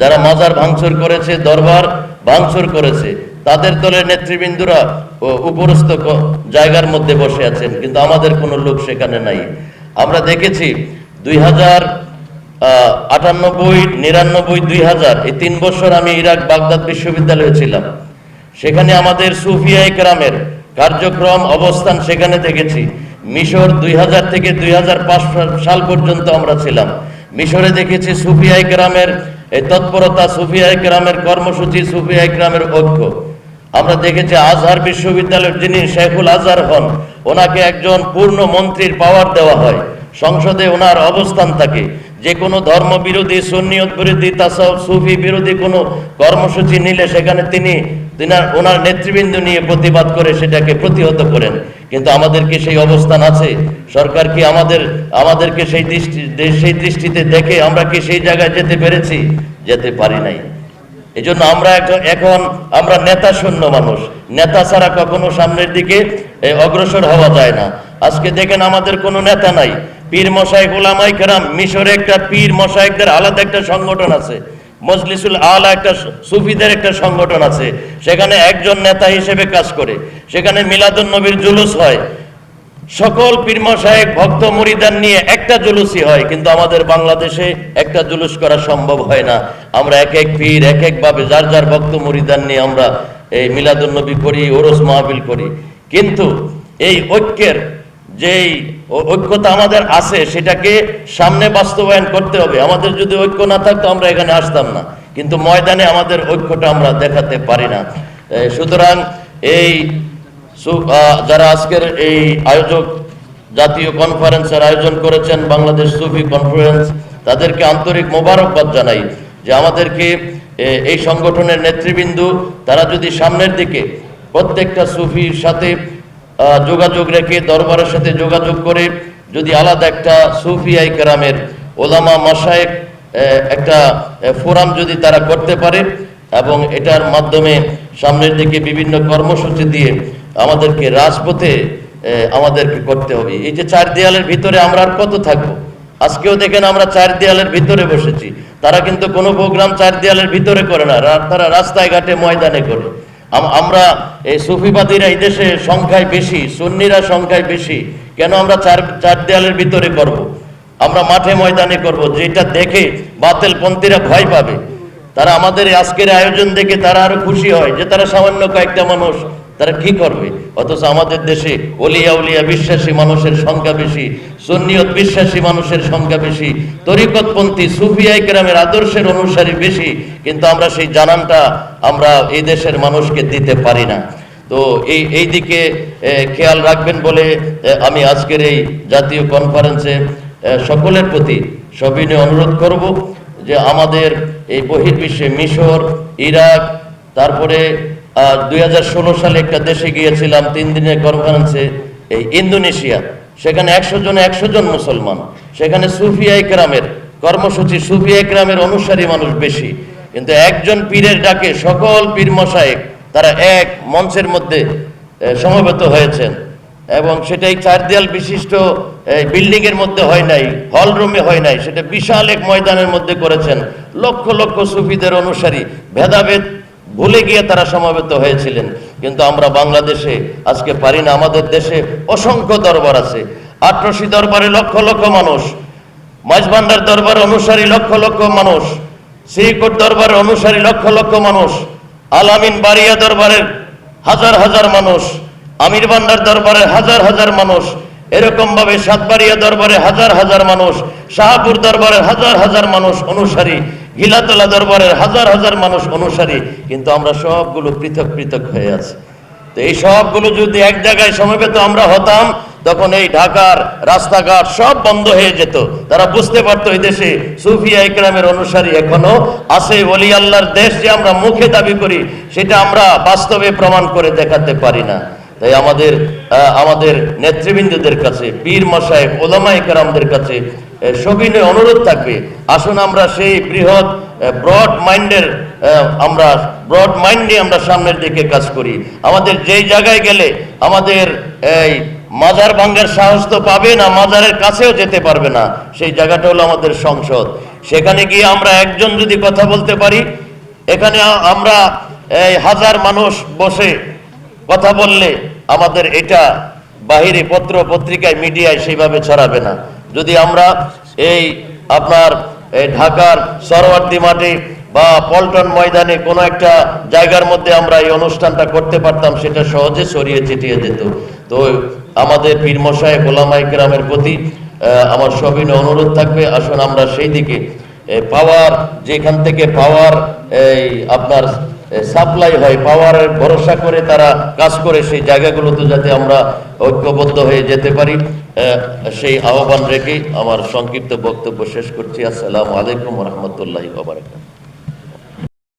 যারা মাজার ভাঙচুর করেছে, দরবার ভাঙচুর করেছে, তাদের দলের নেতৃবৃন্দরা উপরস্থ জায়গার মধ্যে বসে আছেন, কিন্তু আমাদের কোনো লোক সেখানে নাই। আমরা দেখেছি দুই হাজার আটানব্বই, নিরানব্বই দুই হাজার এই তিন বছর আমি ইরাক বাগদাদ বিশ্ববিদ্যালয়ে ছিলাম। সেখানে আমাদের সুফিয়া ইকরামের কার্যক্রম, অবস্থান সেখানে দেখেছি। মিশর দুই হাজার থেকে দুই হাজার পাঁচ সাল পর্যন্ত আমরা ছিলাম। মিশরে দেখেছি সুফিয়া ইকরামের এই তৎপরতা সুফিয়া ইকরামের কর্মসূচি, সুফিয়া ইকরামের ঐক্য। আমরা দেখেছি আজহার বিশ্ববিদ্যালয়ের যিনি শেখুল আজহার হন, ওনাকে একজন পূর্ণ মন্ত্রীর পাওয়ার দেওয়া হয়। সংসদে ওনার অবস্থান থাকে। যে কোনো ধর্ম বিরোধী, সুন্নিয়ত বিরোধী তাসব সুফি বিরোধী কোনো কর্মসূচি নিলে সেখানে তিনি ওনার নেতৃবৃন্দ নিয়ে প্রতিবাদ করে সেটাকে প্রতিহত করেন। কিন্তু আমাদের কি সেই অবস্থান আছে? সরকার কি আমাদের আমাদেরকে সেই দৃষ্টি সেই দৃষ্টিতে দেখে আমরা কি সেই জায়গায় যেতে পেরেছি? যেতে পারি নাই। এই জন্য আমরা এখন আমরা নেতা শূন্য মানুষ। নেতা ছাড়া কখনো সামনের দিকে অগ্রসর হওয়া যায় না। আজকে দেখেন আমাদের কোনো নেতা নাই। পীর মশাইক ওলামাই কেরাম, মিশরে একটা পীর মশাইকদের আলাদা একটা সংগঠন আছে। মজলিসুল আলা একটা সুফিদের একটা সংগঠন আছে। সেখানে একজন নেতা হিসেবে কাজ করে। সেখানে মিলাদুন নবীর জুলুস হয়। সকল পীরমা সাহেব ভক্ত মরিদান নিয়ে একটা জুলুসই হয়, কিন্তু আমাদের বাংলাদেশে একটা জুলুস করা সম্ভব হয় না। আমরা এক এক পীর এক এক ভাবে, যার যার ভক্ত মরিদান নিয়ে আমরা এই মিলাদুন্নবী করি, ওরস মাহবিল করি। কিন্তু এই ঐক্যের যেই ঐক্যতা আমাদের আছে, সেটাকে সামনে বাস্তবায়ন করতে হবে। আমাদের যদি ঐক্য না থাকতো, আমরা এখানে আসতাম না। কিন্তু ময়দানে আমাদের ঐক্যটা আমরা দেখাতে পারি না। সুতরাং এই যারা আজকের এই আয়োজক, জাতীয় কনফারেন্সের আয়োজন করেছেন, বাংলাদেশ সুফি কনফারেন্স, তাদেরকে আন্তরিক মোবারকবাদ জানাই যে আমাদেরকে এই সংগঠনের নেতৃবৃন্দ, তারা যদি সামনের দিকে প্রত্যেকটা সুফির সাথে যোগাযোগ রেখে দরবারের সাথে যোগাযোগ করে যদি আলাদা একটা সুফি আইকারামের ওলামা মাসায়েক একটা ফোরাম যদি তারা করতে পারে এবং এটার মাধ্যমে সামনের দিকে বিভিন্ন কর্মসূচি দিয়ে আমাদেরকে রাজপথে আমাদেরকে করতে হবে। এই যে চার দেয়ালের ভিতরে আমরা আর কত থাকব? আজকেও দেখেন আমরা চার দেয়ালের ভিতরে বসেছি। তারা কিন্তু কোনো প্রোগ্রাম চার দেয়ালের ভিতরে করে না তারা রাস্তায় ঘাটে ময়দানে করে। আমরা এই সুফিবাদীরা এই দেশে সংখ্যায় বেশি, সুন্নিরা সংখ্যায় বেশি। কেন আমরা চার চার দেয়ালের ভিতরে করব। আমরা মাঠে ময়দানে করব। যেটা দেখে বাতিল পন্থীরা ভয় পাবে। তারা আমাদের আজকের আয়োজন দেখে তারা আরও খুশি হয় যে তারা সামান্য কয়েকটা মানুষ তারা কি করবে? অথচ আমাদের দেশে অলিয়া উলিয়া, বিশ্বাসী মানুষের সংখ্যা বেশি। সুন্নিয়ত বিশ্বাসী মানুষের সংখ্যা বেশি, তরিকতপন্থী সুফিয়াই কেরামের আদর্শের অনুসারী বেশি, কিন্তু আমরা সেই জানানটা আমরা এই দেশের মানুষকে দিতে পারি না। তো এই এই দিকে খেয়াল রাখবেন বলে আমি আজকের এই জাতীয় কনফারেন্সে সকলের প্রতি সবিনয় অনুরোধ করব যে আমাদের এই বহির্বিশ্বে মিশর, ইরাক, তারপরে দুই হাজার ষোলো সালে একটা দেশে গিয়েছিলাম, তিন দিনের কনফারেন্সে এই ইন্দোনেশিয়া। সেখানে একশো জন একশো জন মুসলমান। সেখানে সুফিয়া ইকরামের কর্মসূচি সুফিয়া ইকরামের অনুসারী মানুষ বেশি। কিন্তু একজন পীরের ডাকে সকল পীর মশায়েক তারা এক মঞ্চের মধ্যে সমবেত হয়েছেন। এবং সেটাই চার দেয়াল বিশিষ্ট বিল্ডিং এর মধ্যে হয় নাই, হল রুমে হয় নাই। সেটা বিশাল এক ময়দানের মধ্যে করেছেন। লক্ষ লক্ষ সুফিদের অনুসারী, ভেদাভেদ ভুলে গিয়ে তারা সমবেত হয়েছিলেন। কিন্তু আমরা বাংলাদেশে, আজকে পারি না, আমাদের দেশে অসংখ্য দরবার আছে। আটরশি দরবারে লক্ষ লক্ষ মানুষ মাঝবান্ডার দরবার অনুসারী লক্ষ লক্ষ মানুষ শ্রীকোট দরবার অনুসারী লক্ষ লক্ষ মানুষ আলামিন বাড়িয়া দরবারের হাজার হাজার মানুষ, আমির বান্ডার দরবারে হাজার হাজার মানুষ এরকম ভাবে সাতবাড়িয়া দরবারে হাজার হাজার মানুষ, শাহপুর দরবারের হাজার হাজার মানুষ অনুসারী গিলাতলা দরবারের হাজার হাজার মানুষ অনুসারী, কিন্তু আমরা সবগুলো পৃথক পৃথক হয়ে আছি। তো এই সবগুলো যদি এক জায়গায় সমবেত আমরা হতাম, তখন এই ঢাকার রাস্তাঘাট সব বন্ধ হয়ে যেত। তারা বুঝতে পারতো এই দেশে সুফিয়া ইকরামের অনুসারী এখনও আছে ওলি আল্লাহর দেশ যে আমরা মুখে দাবি করি, সেটা আমরা বাস্তবে প্রমাণ করে দেখাতে পারি না। তাই আমাদের আমাদের নেতৃবৃন্দদের কাছে, পীর মশাই ওলামা কারামদের কাছে সবিনয় অনুরোধ থাকবে। আসুন আমরা সেই বৃহৎ ব্রড মাইন্ডের আমরা ব্রড মাইন্ড নিয়ে আমরা সামনের দিকে কাজ করি। আমাদের যেই জায়গায় গেলে আমাদের এই মাজার ভাঙ্গার সাহস তো পাবে না, মাজারের কাছেও যেতে পারবে না। সেই জায়গাটা হলো আমাদের সংসদ। সেখানে গিয়ে আমরা একজন যদি কথা বলতে পারি, এখানে আমরা এই হাজার মানুষ বসে কথা বললে আমাদের এটা বাহিরে পত্র পত্রিকায়, মিডিয়ায় সেইভাবে ছড়াবে না। যদি আমরা এই আপনার ঢাকার সরওয়ার্দী মাঠে বা পল্টন ময়দানে কোনো একটা জায়গার মধ্যে আমরা এই অনুষ্ঠানটা করতে পারতাম, সেটা সহজে ছড়িয়ে ছিটিয়ে যেত। তো আমাদের পীর মশাই গোলামাই গ্রামের প্রতি আমার সবিনয় অনুরোধ থাকবে। আসুন আমরা সেই দিকে পাওয়ার, যেখান থেকে পাওয়ার, এই আপনার সাপ্লাই হয়, পাওয়ারের ভরসা করে তারা কাজ করে, সেই জায়গাগুলোতে যাতে আমরা ঐক্যবদ্ধ হয়ে যেতে পারি। সেই আহ্বান রেখে আমার সংক্ষিপ্ত বক্তব্য শেষ করছি। আসসালামু আলাইকুম রহমতুল্লাহি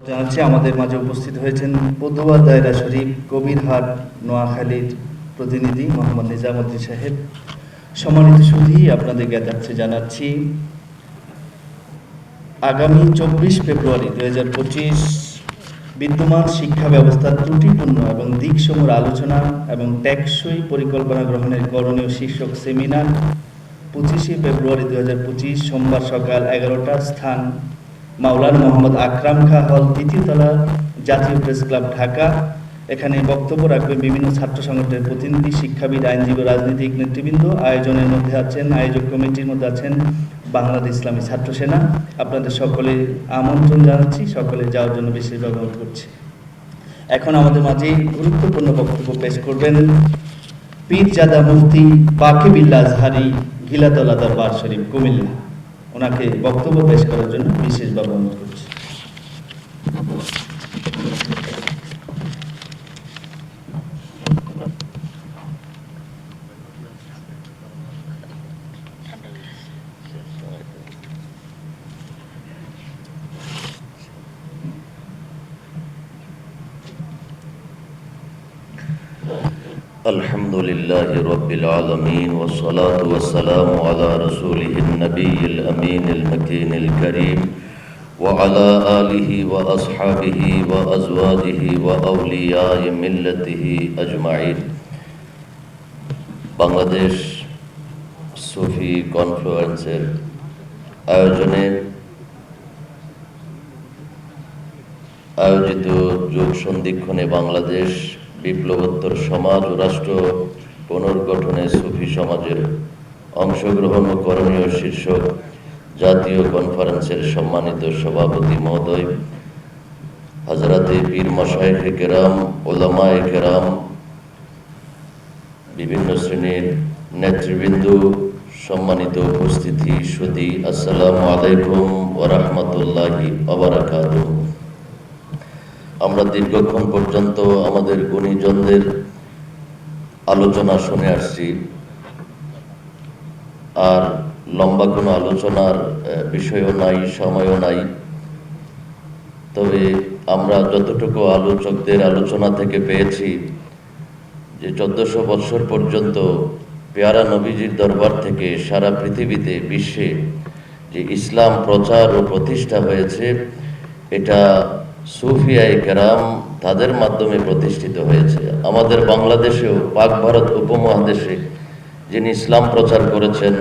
জানাচ্ছি আমাদের মাঝে উপস্থিত হয়েছেন পদুয়া দায়রা শরীফ, কবিরহাট নোয়াখালীর প্রতিনিধি মোহাম্মদ নিজামুদ্দিন সাহেব। সম্মানিত সুধী আপনাদের জ্ঞাতার্থে জানাচ্ছি, আগামী চব্বিশ ফেব্রুয়ারি দু হাজার পঁচিশ বিদ্যমান শিক্ষা ব্যবস্থার ত্রুটিপূর্ণ এবং দিকসমূহ আলোচনা এবং টেকসই পরিকল্পনা গ্রহণের করণীয় শীর্ষক সেমিনার পঁচিশে ফেব্রুয়ারি দু হাজার পঁচিশ সোমবার সকাল এগারোটা স্থান মাওলানা মোহাম্মদ আকরাম খা হল দ্বিতীয়তলা জাতীয় প্রেস ক্লাব ঢাকা। এখানে বক্তব্য রাখবেন বিভিন্ন ছাত্র সংগঠনের প্রতিনিধি, শিক্ষাবিদ, আইনজীবী, রাজনৈতিক নেতৃবৃন্দ। আয়োজনের মধ্যে আছেন আয়োজক কমিটির মধ্যে আছেন বাংলাদেশ ইসলামী ছাত্র সেনা। আপনাদের সকলে আমন্ত্রণ জানাচ্ছি, সকলে যাওয়ার জন্য বিশেষ ব্যবহার করছি। এখন আমাদের মাঝে গুরুত্বপূর্ণ বক্তব্য পেশ করবেন পীরজাদা মুফতি বাকি বিল্লা আজহারি গিলাতলা দরবার শরীফ, কুমিল্লা। ওনাকে বক্তব্য পেশ করার জন্য বিশেষভাবে অনুরোধ الحمد لله رب العالمين والصلاة والسلام على رسوله النبي الأمين المكين الكريم وعلى آله وأصحابه وأزواجه وأولياء ملته أجمعين বাংলাদেশ সুফি কনফারেন্সের আয়োজনে আয়োজিত যোগ সন্ধিক্ষণে বাংলাদেশ বিপ্লবোত্তর সমাজ ও রাষ্ট্র পুনর্গঠনে সুফি সমাজের অংশগ্রহণ ও করণীয় শীর্ষক জাতীয় কনফারেন্সের সম্মানিত সভাপতি মহোদয়, হাজরাতে পীর মশাইখ কেরাম, ওলামায়ে কেরাম, বিভিন্ন শ্রেণির নেতৃবৃন্দ, সম্মানিত উপস্থিতি সুদী, আসসালামু আলাইকুম ওরহমতুল্লাহি অবরাকাতুহ আমরা দীর্ঘক্ষণ পর্যন্ত আমাদের গুণীজনদের আলোচনা শুনে আসছি। আর লম্বা কোনো আলোচনার বিষয়ও নাই, সময়ও নাই। তবে আমরা যতটুকু আলোচকদের আলোচনা থেকে পেয়েছি যে চোদ্দশো বৎসর পর্যন্ত পেয়ারা নবীজির দরবার থেকে সারা পৃথিবীতে বিশ্বে যে ইসলাম প্রচার ও প্রতিষ্ঠা হয়েছে, এটা সুফিয়াই কেরাম তাদের মাধ্যমে প্রতিষ্ঠিত হয়েছে। আমাদের বাংলাদেশেও পাক ভারত উপমহাদেশে যিনি ইসলাম প্রচার করেছেন,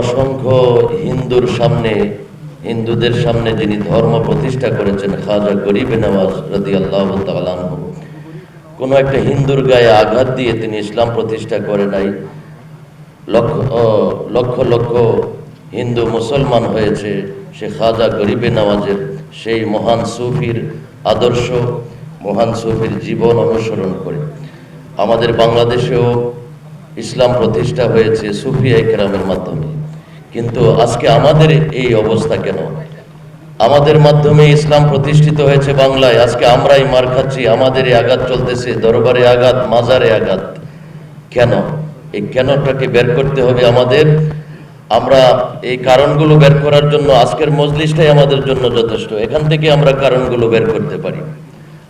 অসংখ্য হিন্দুর সামনে, হিন্দুদের সামনে যিনি ধর্ম প্রতিষ্ঠা করেছেন, খাজা গরিব নওয়াজ রদি আল্লাহ তালানহ কোনো একটা হিন্দুর গায়ে আঘাত দিয়ে তিনি ইসলাম প্রতিষ্ঠা করে নাই। লক্ষ লক্ষ লক্ষ হিন্দু মুসলমান হয়েছে সে খাজা গরিবে নওয়াজের সেই মহান সুফির আদর্শ, মহান সুফির জীবন অনুসরণ করে। আমাদের বাংলাদেশেও ইসলাম প্রতিষ্ঠা হয়েছে সুফি একরামের মাধ্যমে। কিন্তু আজকে আমাদের এই অবস্থা কেন? আমাদের মাধ্যমে ইসলাম প্রতিষ্ঠিত হয়েছে বাংলায়। আজকে আমরাই মার খাচ্ছি, আমাদেরই আঘাত চলতেছে, দরবারে আঘাত, মাজারে আঘাত। কেন? এই কেনটাকে বের করতে হবে আমাদের? আমরা এই কারণগুলো বের করার জন্য আজকের মজলিসটাই আমাদের জন্য যথেষ্ট। এখান থেকে আমরা কারণগুলো বের করতে পারি।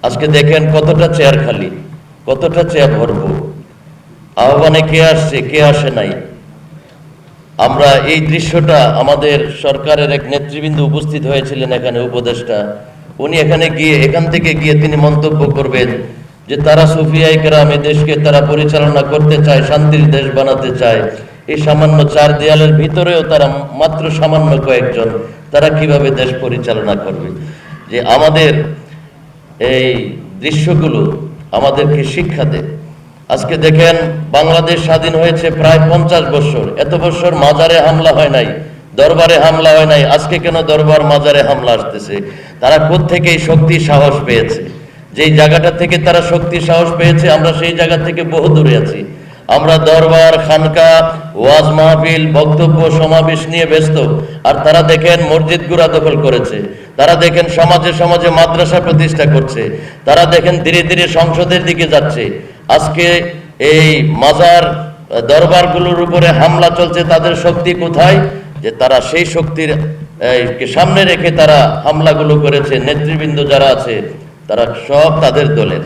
আজকে দেখেন কতটা চেয়ার খালি, কতটা চেয়ার ভরবো আহ্বানে কে আসছে, কে আসে নাই? আমরা এই দৃশ্যটা আমাদের সরকারের এক নেতৃবৃন্দ উপস্থিত হয়েছিলেন এখানে উপদেষ্টা। উনি এখানে গিয়ে, এখান থেকে গিয়ে তিনি মন্তব্য করবেন যে তারা সুফিয়াই কেরাম দেশকে তারা পরিচালনা করতে চায়, শান্তির দেশ বানাতে চায়। এই সামান্য চার দেয়ালের ভিতরেও তারা মাত্র সামান্য কয়েকজন, তারা কীভাবে দেশ পরিচালনা করবে? যে আমাদের এই দৃশ্যগুলো আমাদেরকে শিক্ষা দেয়। আজকে দেখেন, বাংলাদেশ স্বাধীন হয়েছে প্রায় পঞ্চাশ বছর। এত বছর মাজারে হামলা হয় নাই, দরবারে হামলা হয় নাই। আজকে কেন দরবার মাজারে হামলা আসতেছে? তারা থেকে শক্তি সাহস পেয়েছে? যেই জায়গাটা থেকে তারা শক্তি সাহস পেয়েছে, আমরা সেই জায়গা থেকে বহু দূরে আছি। আমরা দরবার, খানকা, ওয়াজ মাহফিল, বক্তব্য, সমাবেশ নিয়ে ব্যস্ত। আর তারা দেখেন মসজিদ গুড়া দখল করেছে। তারা দেখেন সমাজে সমাজে মাদ্রাসা প্রতিষ্ঠা করছে। তারা দেখেন ধীরে ধীরে সংসদের দিকে যাচ্ছে। আজকে এই মাজার দরবারগুলোর উপরে হামলা চলছে, তাদের শক্তি কোথায়? যে তারা সেই শক্তির সামনে রেখে তারা হামলাগুলো করেছে। নেতৃবৃন্দ যারা আছে, তারা সব তাদের দলের।